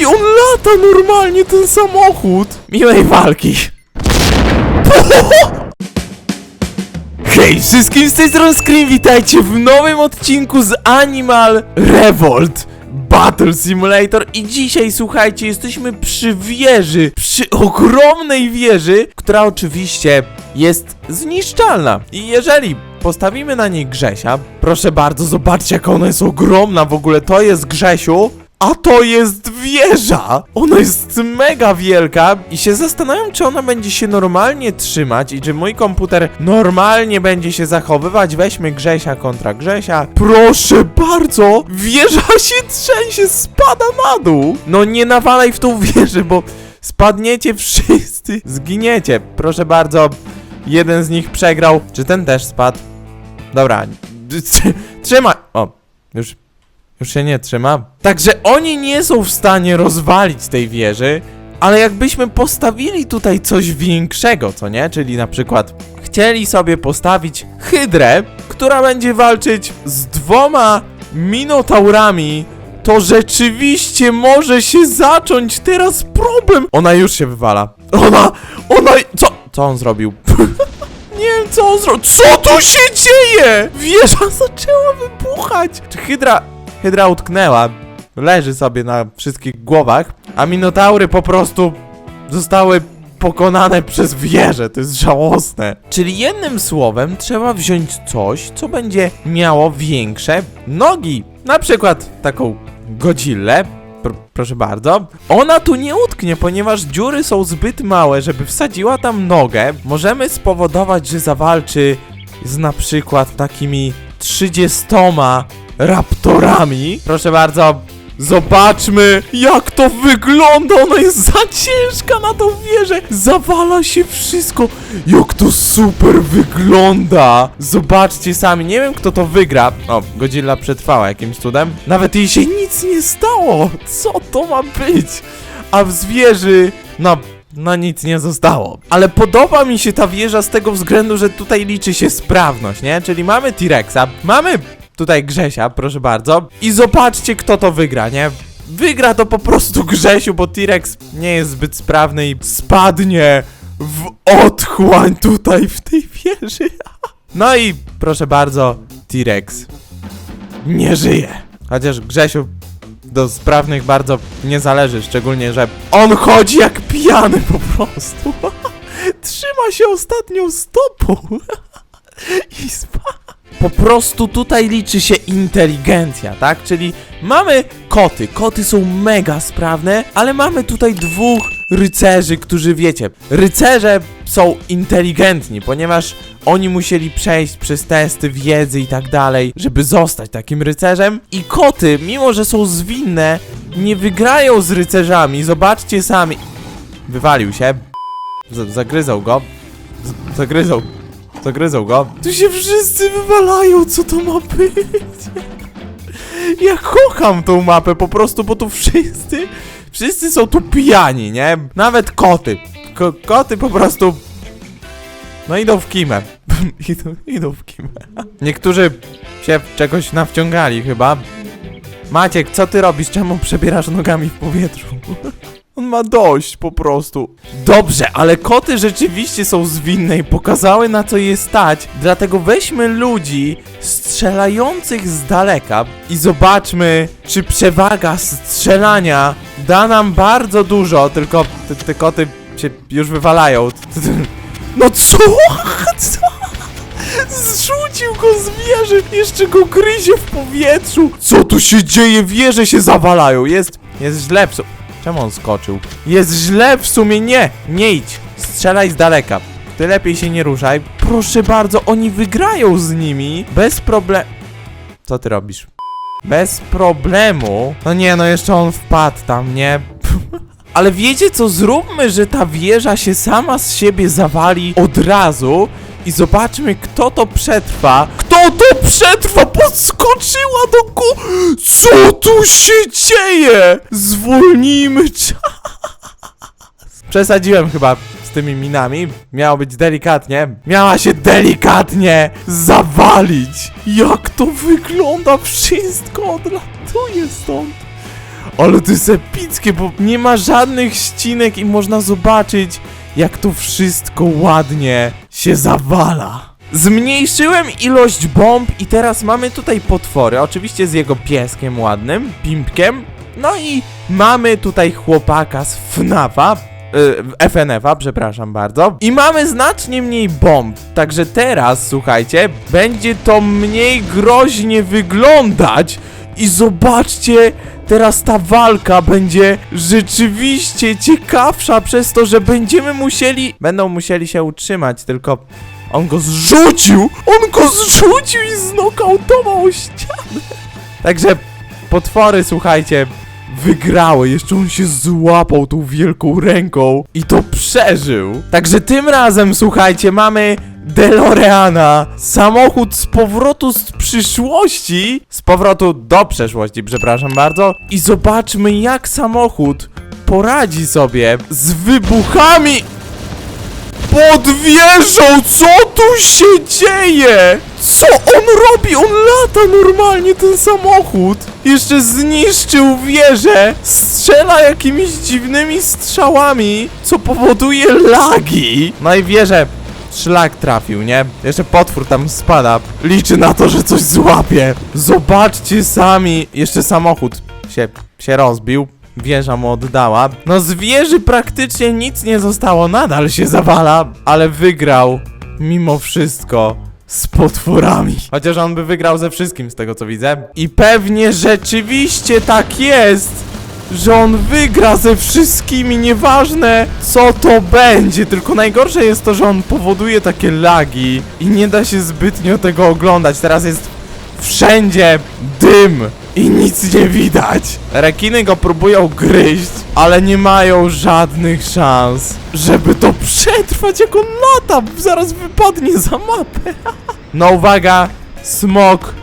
robi? On lata normalnie, ten samochód! Miłej walki! Hej wszystkim z tej strony Scream, witajcie w nowym odcinku z Animal Revolt Battle Simulator i dzisiaj słuchajcie, jesteśmy przy wieży, przy ogromnej wieży, która oczywiście jest zniszczalna i jeżeli postawimy na niej Grzesia, proszę bardzo, zobaczcie jak ona jest ogromna w ogóle, to jest Grzesiu, a to jest wieża! Ona jest mega wielka i się zastanawiam, czy ona będzie się normalnie trzymać i czy mój komputer normalnie będzie się zachowywać. Weźmy Grzesia kontra Grzesia. Proszę bardzo! Wieża się trzęsie, spada na dół! No nie nawalaj w tą wieżę, bo spadniecie wszyscy, zginiecie. Proszę bardzo, jeden z nich przegrał. Czy ten też spadł? Dobra, trzymaj! O, już już się nie trzyma. Także oni nie są w stanie rozwalić tej wieży, ale jakbyśmy postawili tutaj coś większego, co nie? Czyli na przykład chcieli sobie postawić hydrę, która będzie walczyć z dwoma minotaurami, to rzeczywiście może się zacząć teraz problem. Ona już się wywala. Ona, ona, co? Co on zrobił? Nie wiem co on zrobił. Co tu się dzieje? Wieża zaczęła wybuchać. Czy Hydra... Hydra utknęła. Leży sobie na wszystkich głowach. A Minotaury po prostu zostały pokonane przez wieżę. To jest żałosne. Czyli jednym słowem trzeba wziąć coś, co będzie miało większe nogi. Na przykład taką Godzillę. Pr proszę bardzo. Ona tu nie utknie, ponieważ dziury są zbyt małe, żeby wsadziła tam nogę. Możemy spowodować, że zawalczy z na przykład takimi 30 raptorami. Proszę bardzo, zobaczmy jak to wygląda. Ona jest za ciężka na tą wieżę. Zawala się wszystko. Jak to super wygląda. Zobaczcie sami. Nie wiem kto to wygra. O, Godzilla przetrwała jakimś cudem. Nawet jej się nic nie stało. Co to ma być? A w zwierzy, no no nic nie zostało. Ale podoba mi się ta wieża z tego względu, że tutaj liczy się sprawność, nie? Czyli mamy T-Rexa, mamy tutaj Grzesia, proszę bardzo. I zobaczcie kto to wygra, nie? Wygra to po prostu Grzesiu, bo T-Rex nie jest zbyt sprawny i spadnie w otchłań tutaj w tej wieży. No i proszę bardzo, T-Rex nie żyje. Chociaż Grzesiu do sprawnych bardzo nie zależy, szczególnie, że on chodzi jak pijany po prostu. Trzyma się ostatnią stopą. I spa. Po prostu tutaj liczy się inteligencja, tak? Czyli mamy koty. Koty są mega sprawne, ale mamy tutaj dwóch rycerzy, którzy wiecie, rycerze są inteligentni, ponieważ oni musieli przejść przez testy wiedzy i tak dalej, żeby zostać takim rycerzem. I koty, mimo że są zwinne, nie wygrają z rycerzami. Zobaczcie sami. Wywalił się. Z zagryzał go. Z zagryzał. Zagryzał go. Tu się wszyscy wywalają, co to ma być? Ja kocham tą mapę po prostu, bo tu wszyscy, wszyscy są tu pijani, nie? Nawet koty. Ko koty po prostu, no idą w kimę. idą, idą w kimę. Niektórzy się czegoś nawciągali chyba. Maciek, co ty robisz? Czemu przebierasz nogami w powietrzu? Ma dość po prostu. Dobrze, ale koty rzeczywiście są zwinne i pokazały na co je stać. Dlatego weźmy ludzi strzelających z daleka i zobaczmy, czy przewaga strzelania da nam bardzo dużo. Tylko te, te koty się już wywalają. No co? Co? Zrzucił go z wieży, jeszcze go gryzie w powietrzu. Co tu się dzieje? Wieże się zawalają. Jest, jest źle. Czemu on skoczył? Jest źle w sumie, nie! Nie idź! Strzelaj z daleka. Ty lepiej się nie ruszaj. Proszę bardzo, oni wygrają z nimi bez problem... Co ty robisz? Bez problemu. No nie, no jeszcze on wpadł tam, nie? Ale wiecie co? Zróbmy, że ta wieża się sama z siebie zawali od razu i zobaczmy, kto to przetrwa. Kto to przetrwa? Podskoczyła do ku... Co tu się dzieje? Zwolnijmy czas. Przesadziłem chyba z tymi minami. Miało być delikatnie. Miała się delikatnie zawalić. Jak to wygląda? Wszystko odlatuje stąd. Ale to jest epickie, bo nie ma żadnych ścinek i można zobaczyć, jak to wszystko ładnie się zawala. Zmniejszyłem ilość bomb i teraz mamy tutaj potwory, oczywiście z jego pieskiem ładnym, pimpkiem. No i mamy tutaj chłopaka z FNAFa, y, FNF-a, przepraszam bardzo. I mamy znacznie mniej bomb, także teraz, słuchajcie, będzie to mniej groźnie wyglądać i zobaczcie, teraz ta walka będzie rzeczywiście ciekawsza przez to, że będziemy musieli, będą musieli się utrzymać, tylko on go zrzucił, on go zrzucił i znokautował ścianę. Także potwory, słuchajcie, wygrały. Jeszcze on się złapał tą wielką ręką i to przeżył. Także tym razem, słuchajcie, mamy DeLoreana, samochód z powrotu z przyszłości, z powrotu do przeszłości, przepraszam bardzo. I zobaczmy, jak samochód poradzi sobie z wybuchami pod wieżą! Co tu się dzieje? Co on robi? On lata normalnie, ten samochód! Jeszcze zniszczył wieżę! Strzela jakimiś dziwnymi strzałami, co powoduje lagi! No i wieżę szlak trafił, nie? Jeszcze potwór tam spada. Liczy na to, że coś złapie. Zobaczcie sami. Jeszcze samochód się, się rozbił. Wieża mu oddała. No z wieży praktycznie nic nie zostało, nadal się zawala, ale wygrał mimo wszystko z potworami. Chociaż on by wygrał ze wszystkim z tego co widzę. I pewnie rzeczywiście tak jest, że on wygra ze wszystkimi, nieważne co to będzie. Tylko najgorsze jest to, że on powoduje takie lagi i nie da się zbytnio tego oglądać. Teraz jest wszędzie dym i nic nie widać. Rekiny go próbują gryźć, ale nie mają żadnych szans, żeby to przetrwać, jak on lata. Zaraz wypadnie za mapę. No uwaga, smok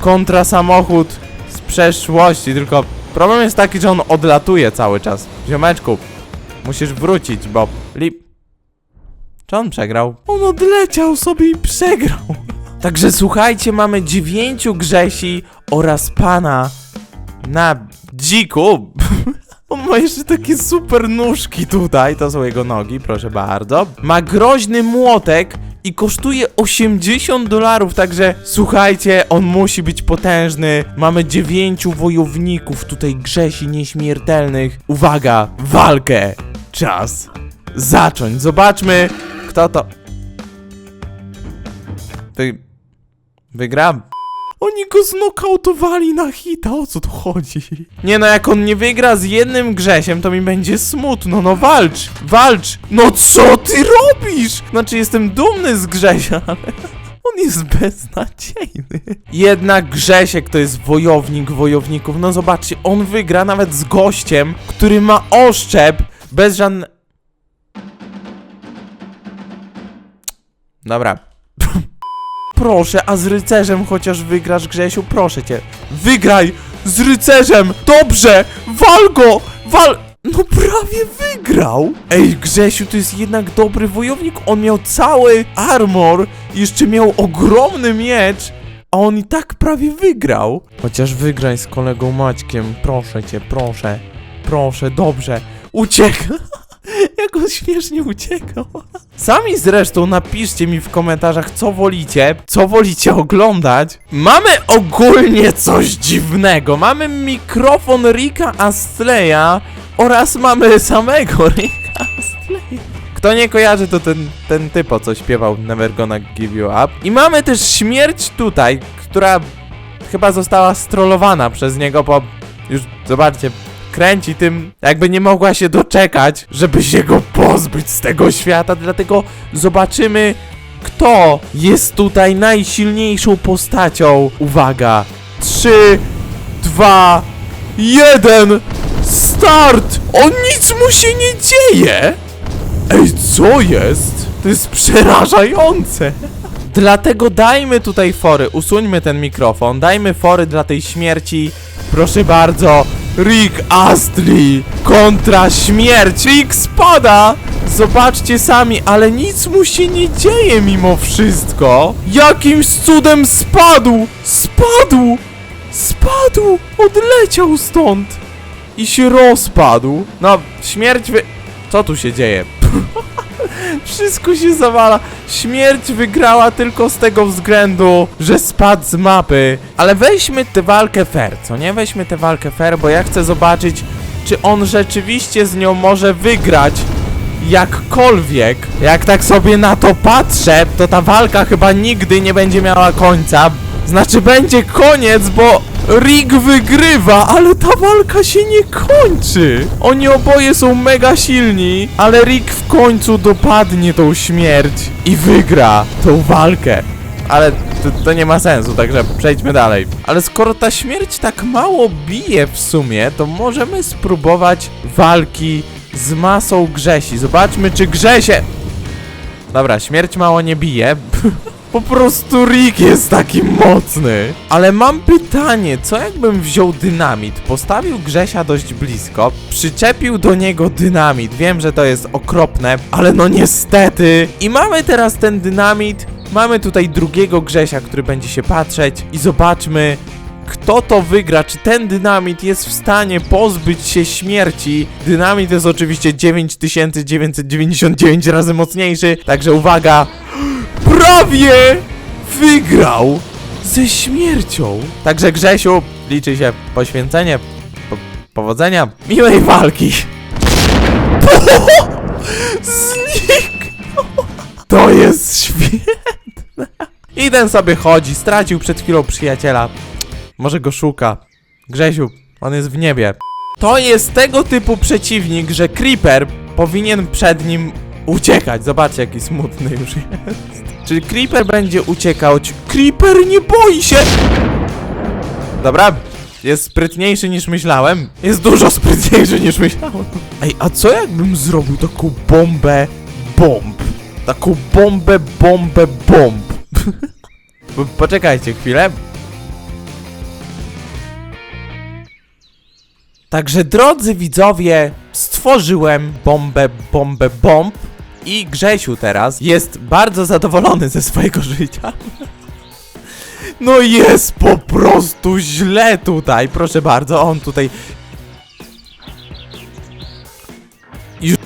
kontra samochód z przeszłości, tylko problem jest taki, że on odlatuje cały czas. Ziomeczku, musisz wrócić, bo lip... Czy on przegrał? On odleciał sobie i przegrał. Także słuchajcie, mamy dziewięciu Grzesi oraz pana na dziku. On ma jeszcze takie super nóżki tutaj, to są jego nogi, proszę bardzo. Ma groźny młotek i kosztuje 80 dolarów, także słuchajcie, on musi być potężny. Mamy dziewięciu wojowników tutaj Grzesi nieśmiertelnych. Uwaga, walkę! Czas zacząć. Zobaczmy, kto to... Wy... Wygra? Oni go znokautowali na hita, o co tu chodzi? Nie no, jak on nie wygra z jednym Grzesiem, to mi będzie smutno, no walcz, walcz! No co ty robisz? Znaczy, jestem dumny z Grzesia, ale... On jest beznadziejny. Jednak Grzesiek to jest wojownik wojowników. No zobaczcie, on wygra nawet z gościem, który ma oszczep bez żadne... Dobra, Proszę, a z rycerzem chociaż wygrasz, Grzesiu, proszę cię. Wygraj z rycerzem! Dobrze! Wal go! Wal... No prawie wygrał! Ej, Grzesiu to jest jednak dobry wojownik. On miał cały armor, jeszcze miał ogromny miecz, a on i tak prawie wygrał. Chociaż wygraj z kolegą Maćkiem, proszę cię, proszę. Proszę, dobrze. Ucieka! Jak on śmiesznie uciekał. Sami zresztą napiszcie mi w komentarzach, co wolicie, co wolicie oglądać. Mamy ogólnie coś dziwnego. Mamy mikrofon Rika Astleya oraz mamy samego Rika Astleya. Kto nie kojarzy, to ten, ten typo, co śpiewał Never Gonna Give You Up. I mamy też śmierć tutaj, która chyba została strollowana przez niego, bo już zobaczcie, kręci tym, jakby nie mogła się doczekać, żeby się go pozbyć z tego świata, dlatego zobaczymy, kto jest tutaj najsilniejszą postacią. Uwaga! 3, 2, 1, start! O nic mu się nie dzieje! Ej, co jest? To jest przerażające! Dlatego dajmy tutaj fory, usuńmy ten mikrofon, dajmy fory dla tej śmierci. Proszę bardzo, Rick Astley kontra śmierć. Rick spada! Zobaczcie sami, ale nic mu się nie dzieje mimo wszystko. Jakimś cudem spadł! Spadł! Spadł! Odleciał stąd! i się rozpadł. No, śmierć wy... Co tu się dzieje? Wszystko się zawala. Śmierć wygrała tylko z tego względu, że spadł z mapy. Ale weźmy tę walkę fair, co nie? Weźmy tę walkę fair, bo ja chcę zobaczyć, czy on rzeczywiście z nią może wygrać. Jakkolwiek, jak tak sobie na to patrzę, to ta walka chyba nigdy nie będzie miała końca. Znaczy będzie koniec, bo Rick wygrywa, ale ta walka się nie kończy. Oni oboje są mega silni, ale Rick w końcu dopadnie tą śmierć i wygra tą walkę. Ale to, to nie ma sensu, także przejdźmy dalej. Ale skoro ta śmierć tak mało bije w sumie, to możemy spróbować walki z masą Grzesi. Zobaczmy, czy Grzesie... Dobra, śmierć mało nie bije. Po prostu Rick jest taki mocny. Ale mam pytanie, co jakbym wziął dynamit, postawił Grzesia dość blisko, przyczepił do niego dynamit. Wiem, że to jest okropne, ale no niestety. I mamy teraz ten dynamit, mamy tutaj drugiego Grzesia, który będzie się patrzeć i zobaczmy, kto to wygra, czy ten dynamit jest w stanie pozbyć się śmierci. Dynamit jest oczywiście 9999 razy mocniejszy, także uwaga, prawie wygrał ze śmiercią. Także Grzesiu, liczy się poświęcenie, po powodzenia, miłej walki. Zniknął. To jest świetne. I ten sobie chodzi, stracił przed chwilą przyjaciela. Może go szuka. Grzesiu, on jest w niebie. To jest tego typu przeciwnik, że Creeper powinien przed nim uciekać. Zobaczcie, jaki smutny już jest. Czyli Creeper będzie uciekał. Ci- Creeper nie boi się! Dobra, jest sprytniejszy niż myślałem. Jest dużo sprytniejszy niż myślałem. Ej, a co jakbym zrobił taką bombę bomb? Taką bombę, bombę, bomb. Bo- Poczekajcie chwilę. Także drodzy widzowie, stworzyłem bombę, bombę, bomb i Grzesiu teraz jest bardzo zadowolony ze swojego życia. No jest po prostu źle tutaj, proszę bardzo, on tutaj... Już...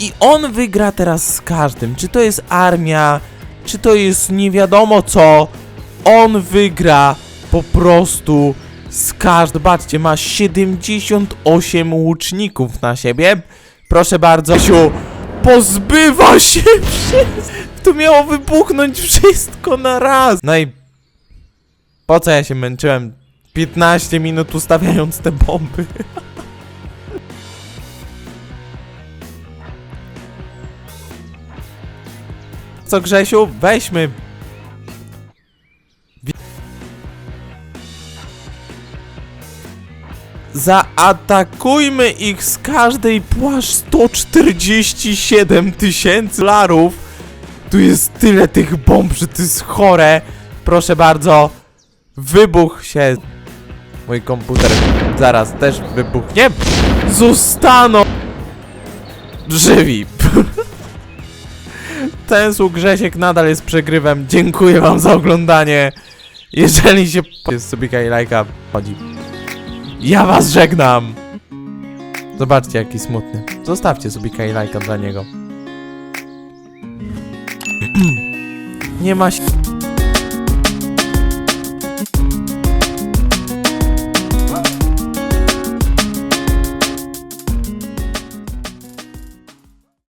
I on wygra teraz z każdym, czy to jest armia, czy to jest nie wiadomo co, on wygra po prostu z każdym. Zobaczcie, ma 78 łuczników na siebie. Proszę bardzo, Siu, pozbywa się wszystko. Tu miało wybuchnąć wszystko na raz. No i po co ja się męczyłem 15 minut ustawiając te bomby? Co Grzesiu, weźmy Zaatakujmy ich z każdej płasz 147 tysięcy dolarów. Tu jest tyle tych bomb, że to jest chore. Proszę bardzo. Wybuch się. Mój komputer zaraz też wybuchnie. Zostaną żywi. Ten sług Grzesiek nadal jest przegrywem. Dziękuję wam za oglądanie. Jeżeli się... Jest sobie i lajka. Chodzi. Ja was żegnam! Zobaczcie, jaki smutny. Zostawcie sobie i lajka dla niego. Nie ma się...